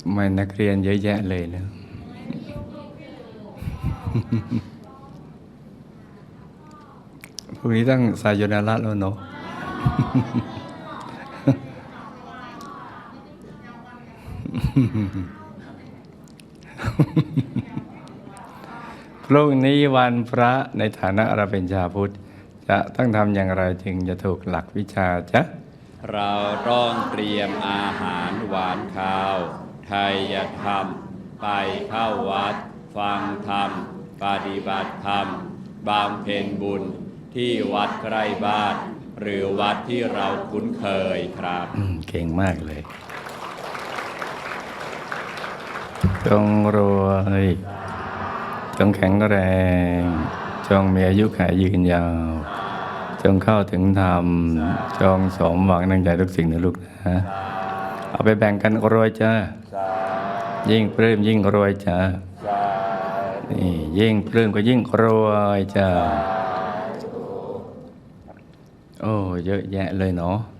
ทำไมนักเรียนเยอะแยะเลยนะพรุ่งนี้ต้องสายโยนาระแล้วเนาะพรุ่งนี้วันพระในฐานะเราเป็นชาวพุทธ จะต้องทำอย่างไรจึงจะถูกหลักวิชาจ๊ะ เราต้องเตรียมอาหารหวานข้าว ทยธรรม ไปเข้าวัด ฟังธรรม ปฏิบัติธรรม บำเพ็ญบุญที่วัดใกล้บ้าน หรือวัดที่เราคุ้นเคยครับเก่งมากเลยจงรวยจงแข็งแรง จงมีอายุขายยืนยาว จงเข้าถึงธรรม จงสมหวังดังใจทุกสิ่งนะลูกนะ เอาไปแบ่งกันรวยจ้ายิ่งปลื้มยิ่งรวยจ้านี่ยิ่งปลื้มก็ยิ่งรวยจ้าโอ้เยอะแยะเลยเนาะค